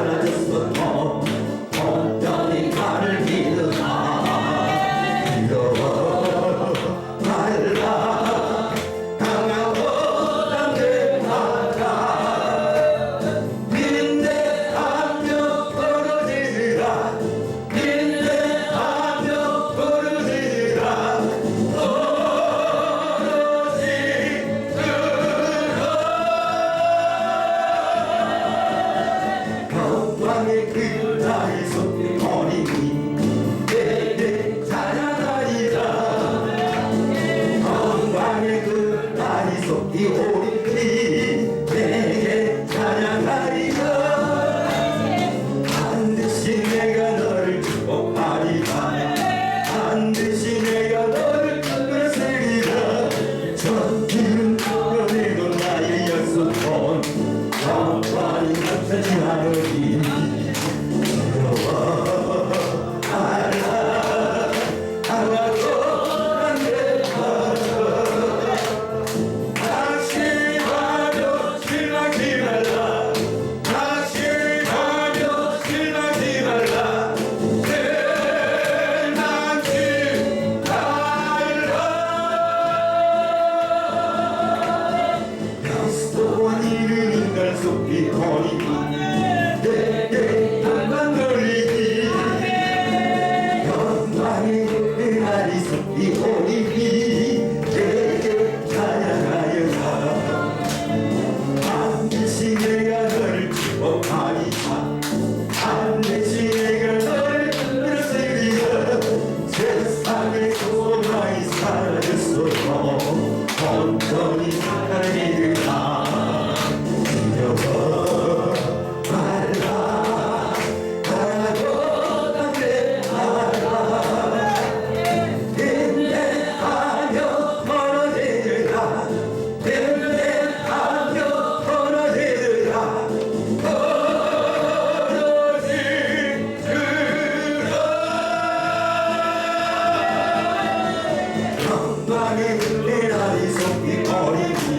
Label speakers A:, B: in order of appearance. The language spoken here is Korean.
A: palavra de 대신 내가 너를 떠났으리라 저 길은 떠내도 나의 약속은 영원히 감사지 않으리 속이 거리기 내게 영광 돌리기. 영광이 날이 속이 오리기 반에 내나이 손이 거리고